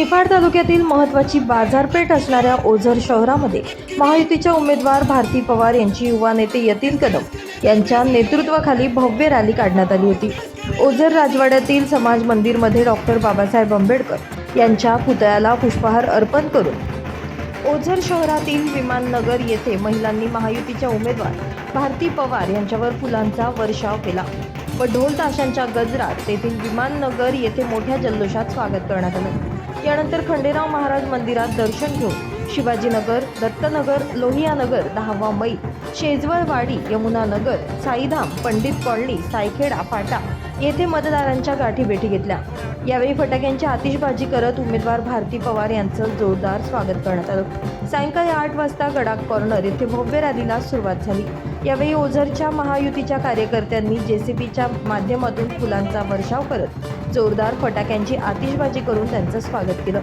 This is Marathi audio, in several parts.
निफाड तालुक्यातील महत्त्वाची बाजारपेठ असणाऱ्या ओझर शहरामध्ये महायुतीच्या उमेदवार भारती पवार यांची युवा नेते यतीन कदम यांच्या नेतृत्वाखाली भव्य रॅली काढण्यात आली होती. ओझर राजवाड्यातील समाज मंदिरमध्ये डॉक्टर बाबासाहेब आंबेडकर यांच्या पुतळ्याला पुष्पहार अर्पण करून ओझर शहरातील विमाननगर येथे महिलांनी महायुतीच्या उमेदवार भारती पवार यांच्यावर फुलांचा वर्षाव केला व ढोल ताशांच्या गजरात तेथील विमाननगर येथे मोठ्या जल्लोषात स्वागत करण्यात आलं. यानंतर खंडेराव महाराज मंदिरात दर्शन घेऊन शिवाजीनगर दत्तनगर लोहियानगर दहावा मैल शेजवळवाडी यमुनानगर साईधाम पंडित कॉलनी सायखेडा फाटा येथे मतदारांच्या गाठीभेटी घेतल्या. यावेळी फटाक्यांची आतिषबाजी करत उमेदवार भारती पवार यांचं जोरदार स्वागत करण्यात आलं. सायंकाळी आठ वाजता गडाक कॉर्नर येथे भव्य रॅलीला सुरुवात झाली. यावेळी ओझरच्या महायुतीच्या कार्यकर्त्यांनी जेसीबीच्या माध्यमातून फुलांचा वर्षाव करत जोरदार फटाक्यांची आतिषबाजी करून त्यांचं स्वागत केलं.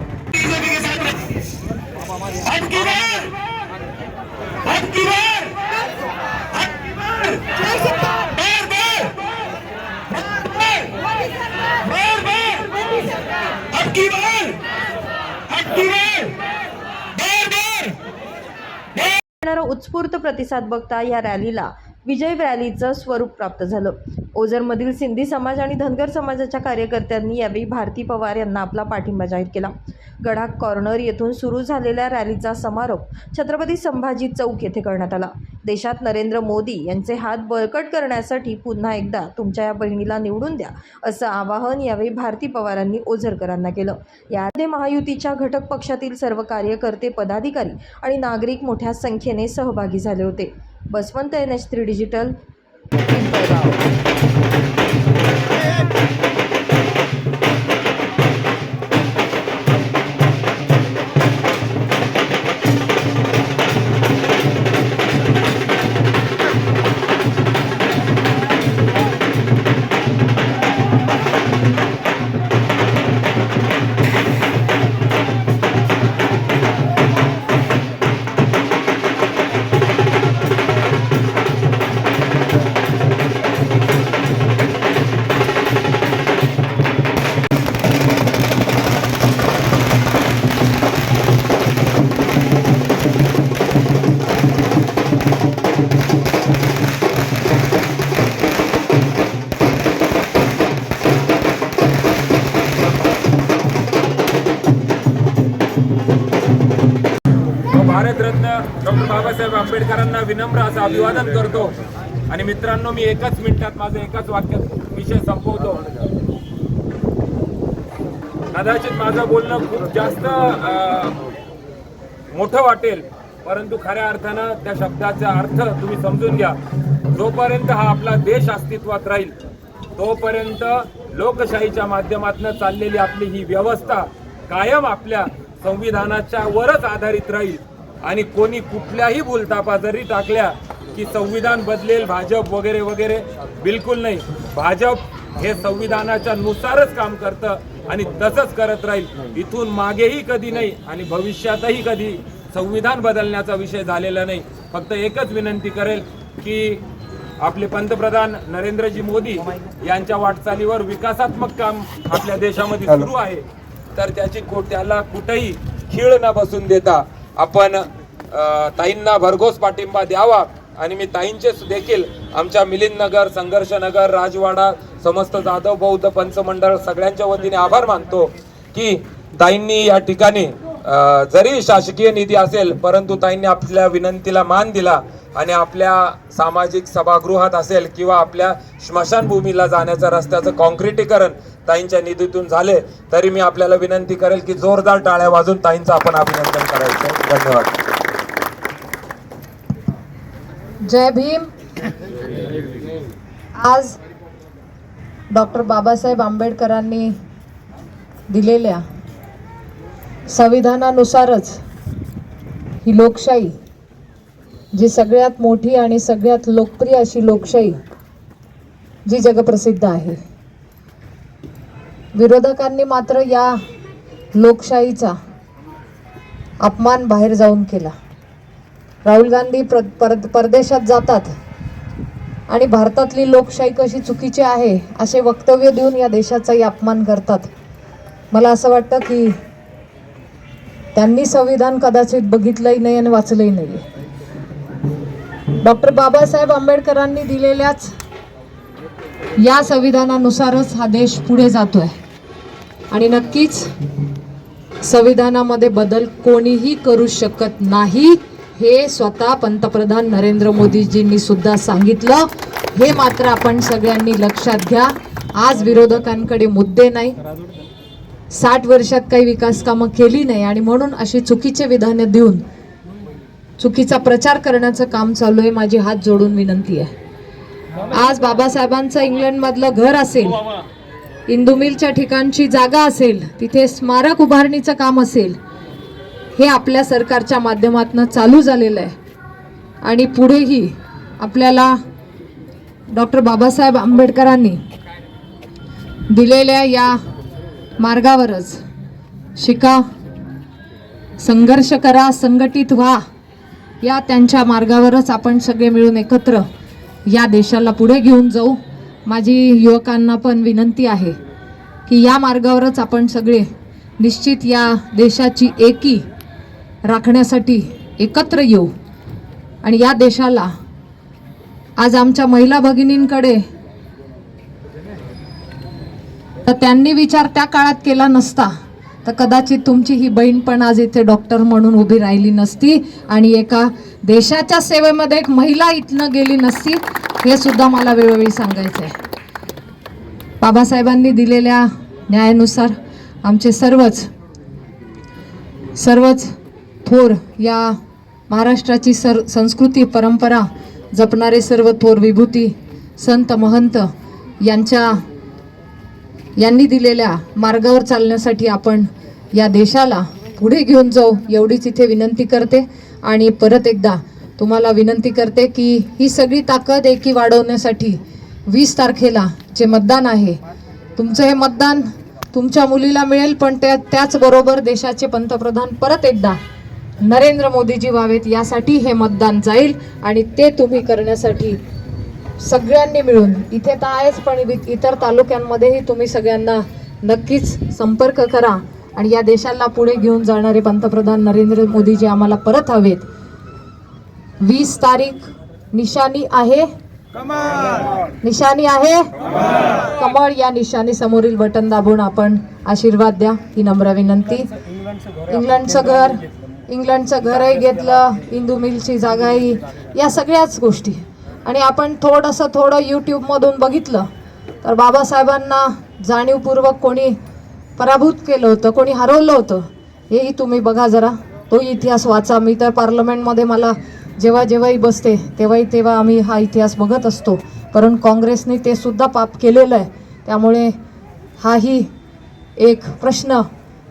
येणारा उत्स्फूर्त प्रतिसाद बघता या रॅलीला विजय रॅलीचं स्वरूप प्राप्त झालं. ओझरमधील सिंधी समाज आणि धनगर समाजाच्या कार्यकर्त्यांनी यावेळी भारती पवार यांना आपला पाठिंबा जाहीर केला. गडाख कॉर्नर येथून सुरू झालेल्या रॅलीचा समारोप छत्रपती संभाजी चौक येथे करण्यात आला. देशात नरेंद्र मोदी यांचे हात बळकट करण्यासाठी पुन्हा एकदा तुमच्या या बहिणीला निवडून द्या असं आवाहन यावेळी भारती पवारांनी ओझरकरांना केलं. यामध्ये महायुतीच्या घटक पक्षातील सर्व कार्यकर्ते पदाधिकारी आणि नागरिक मोठ्या संख्येने सहभागी झाले होते. Baswant N H three digital Pimpalgaon Bharat Ratna doctor Babasaheb आंबेडकरांना विनम्र असं अभिवादन करतो. आणि मित्रांनो मी एकाच मिनिटात माझं एकाच वाक्यात विषय संपवतो. कदाचित माझं बोलणं खूप जास्त मोठं वाटेल परंतु खऱ्या अर्थानं त्या शब्दाचा अर्थ तुम्ही समजून घ्या. जोपर्यंत हा आपला देश अस्तित्वात राहील तोपर्यंत लोकशाहीच्या माध्यमातून चाललेली आपली ही व्यवस्था कायम आपल्या संविधानाच्या वरच आधारित राहील. आणि कोणी कुठल्याही भूलतापा जरी टाकल्या की संविधान बदलेल भाजप वगैरे वगैरे बिलकुल नाही. भाजप हे संविधानाच्या नुसारच काम करतं आणि तसंच करत राहील. इथून मागेही कधी नाही आणि भविष्यातही कधी संविधान बदलण्याचा विषय झालेला नाही. फक्त एकच विनंती करेल की आपले पंतप्रधान नरेंद्रजी मोदी यांच्या वाटचालीवर विकासात्मक काम आपल्या देशामध्ये सुरू आहे. तर त्याची त्याला कुठेही खीळ न बसून देता आपण ताईंना भरघोस पाठिंबा द्यावा. आणि मी ताईंचे देखील आमच्या मिलिंदनगर संघर्षनगर राजवाडा समस्त जाधव बौद्ध पंचमंडळ सगळ्यांच्या वतीने आभार मानतो की ताईंनी या ठिकाणी जरी शासकीय निधी असेल परंतु ताईंनी आपल्या विनंतीला मान दिला आणि आपल्या सामाजिक सभागृहात असेल किंवा आपल्या स्मशानभूमीला जाण्याच्या रस्त्याचं कॉन्क्रिटीकरण ताईंच्या निधीतून झाले तरी मी आपल्याला विनंती करेल की जोरदार टाळ्या वाजून ताईंचं आपण अभिनंदन करायचं. धन्यवाद. जय भीम. आज डॉक्टर बाबासाहेब आंबेडकरांनी दिलेल्या संविधानानुसारच ही लोकशाही जी सगळ्यात मोठी आणि सगळ्यात लोकप्रिय अशी लोकशाही जी जगप्रसिद्ध आहे. विरोधकांनी मात्र या लोकशाहीचा अपमान बाहेर जाऊन केला. राहुल गांधी प्र पर परदेशात जातात आणि भारतातली लोकशाही कशी चुकीची आहे असे वक्तव्य देऊन या देशाचाही अपमान करतात. मला असं वाटतं की त्यांनी संविधान कदाचित बघितलंही नाही आणि वाचलंही नाही. डॉक्टर बाबासाहेब आंबेडकरांनी दिलेल्याच या संविधानानुसारच हा देश पुढे जातोय. आणि नक्कीच संविधानामध्ये बदल कोणीही करू शकत नाही हे स्वतः पंतप्रधान नरेंद्र मोदीजींनी सुद्धा सांगितलं. हे मात्र आपण सगळ्यांनी लक्षात घ्या. आज विरोधकांकडे मुद्दे नाही. साठ वर्षात काही विकास कामं केली नाही आणि म्हणून अशी चुकीचे विधानं देऊन चुकीचा प्रचार करण्याचं काम चालू आहे माझी हात जोडून विनंती आहे. आज बाबासाहेबांचं इंग्लंडमधलं घर असेल इंदू मिलच्या ठिकाणची जागा असेल तिथे स्मारक उभारणीचं काम असेल हे आपल्या सरकारच्या माध्यमातून चालू झालेलं आहे. आणि पुढेही आपल्याला डॉक्टर बाबासाहेब आंबेडकरांनी दिलेल्या या मार्गावरच. शिका. संघर्ष करा संघटित व्हा. या त्यांच्या मार्गावरच आपण सगळे मिळून एकत्र या देशाला पुढे घेऊन जाऊ. माझी युवकांना पण विनंती आहे की या मार्गावरच आपण सगळे निश्चित या देशाची एकी राखण्यासाठी एकत्र येऊ. आणि या देशाला आज आमच्या महिला भगिनींकडे तर त्यांनी विचार त्या काळात केला नसता. तर कदाचित तुमची ही बहीण पण आज इथे डॉक्टर म्हणून उभी राहिली नसती आणि एका देशाच्या सेवेमध्ये एक महिला इथनं गेली नसती हे सुद्धा मला वेळोवेळी सांगायचं आहे बाबासाहेबांनी दिलेल्या न्यायानुसार आमचे सर्वच सर्वच थोर या महाराष्ट्राची सर संस्कृती परंपरा जपणारे सर्व थोर विभूती संत महंत यांच्या यांनी दिलेल्या मार्गावर चालण्यासाठी आपण या देशाला पुढे घेऊन जाऊ एवढीच इथे विनंती करते. आणि परत एकदा तुम्हाला विनंती करते की ही सगळी ताकद एकी वाढवण्यासाठी वीस तारखेला जे मतदान आहे तुमचं हे मतदान तुमच्या मुलीला मिळेल पण त्या त्याचबरोबर देशाचे पंतप्रधान परत एकदा नरेंद्र मोदीजी व्हावेत यासाठी हे मतदान जाईल आणि ते तुम्ही करण्यासाठी सगळ्यांनी मिळून इथे तर आहेच पण इतर तालुक्यांमध्येही तुम्ही सगळ्यांना नक्कीच संपर्क करा. आणि या देशाला पुढे घेऊन जाणारे पंतप्रधान नरेंद्र मोदीजी आम्हाला परत हवेत. वीस तारीख निशाणी आहे. निशाणी आहे. कमळ या निशाणी समोरील बटन दाबून आपण आशीर्वाद द्या ही नम्र विनंती. इंग्लंडचं घर इंग्लंडचं घरही घेतलं इंदू मिलची जागाही या सगळ्याच गोष्टी. आणि आपण थोडंसं थोडं यूट्यूबमधून बघितलं तर बाबासाहेबांना जाणीवपूर्वक कोणी पराभूत केलं होतं कोणी हरवलं होतं हेही तुम्ही बघा जरा. तो इतिहास वाचा. मी तर पार्लमेंटमध्ये मला जेव्हा जेव्हाही बसते तेव्हाही तेव्हा आम्ही हा इतिहास बघत असतो. कारण काँग्रेसने ते सुद्धा पाप केलेलं आहे. त्यामुळे हाही एक प्रश्न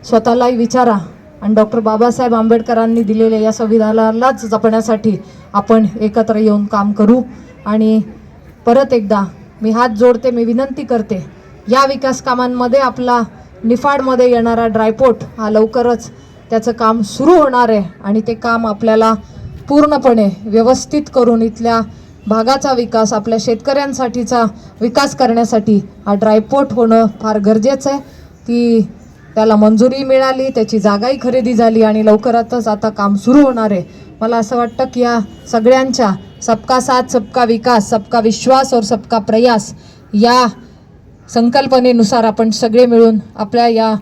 स्वतःलाही विचारा. आणि डॉक्टर बाबासाहेब आंबेडकरांनी दिलेल्या या संविधानालाच जपण्यासाठी आपण एकत्र येऊन काम करू. आणि परत एकदा मी हात जोडते मी विनंती करते या विकास कामांमध्ये आपला निफाडमध्ये येणारा ड्रायपोर्ट हा लवकरच त्याचं काम सुरू होणार आहे आणि ते काम आपल्याला पूर्णपणे व्यवस्थित करून इथल्या भागाचा विकास आपल्या शेतकऱ्यांसाठीचा विकास करण्यासाठी हा ड्रायपोर्ट होणं फार गरजेचं आहे. ती त्याला मंजुरी मिळाली त्याची जागाही खरेदी झाली आणि लवकरातच आता काम सुरू होणार आहे. मला असं वाटतं की या सगळ्यांच्या सबका साथ सबका विकास सबका विश्वास और सबका प्रयास या संकल्पनेनुसार आपण सगळे मिळून आपल्या या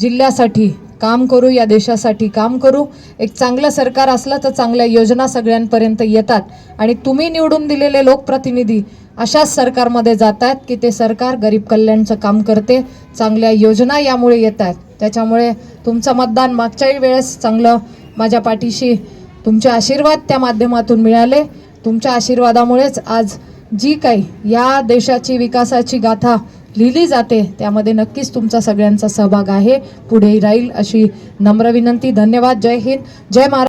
जिल्ह्यासाठी काम करू या देशासाठी काम करू. एक चांगलं सरकार असलं तर चांगल्या योजना सगळ्यांपर्यंत येतात. आणि तुम्ही निवडून दिलेले लोकप्रतिनिधी अशाच सरकारमध्ये जात आहेत की ते सरकार गरीब कल्याणचं काम करते चांगल्या योजना यामुळे येत आहेत त्याच्यामुळे तुमचं मतदान मागच्याही वेळेस चांगलं माझ्या पाठीशी तुमचे आशीर्वाद त्या माध्यमातून मिळाले. तुमच्या आशीर्वादामुळेच आज जी काही या देशाची विकासाची गाथा लिहिली जाते. त्यामध्ये नक्कीच तुमचा सगळ्यांचा सहभाग आहे. पुढे राहील अशी नम्र विनंती. धन्यवाद. जय हिंद. जय महाराज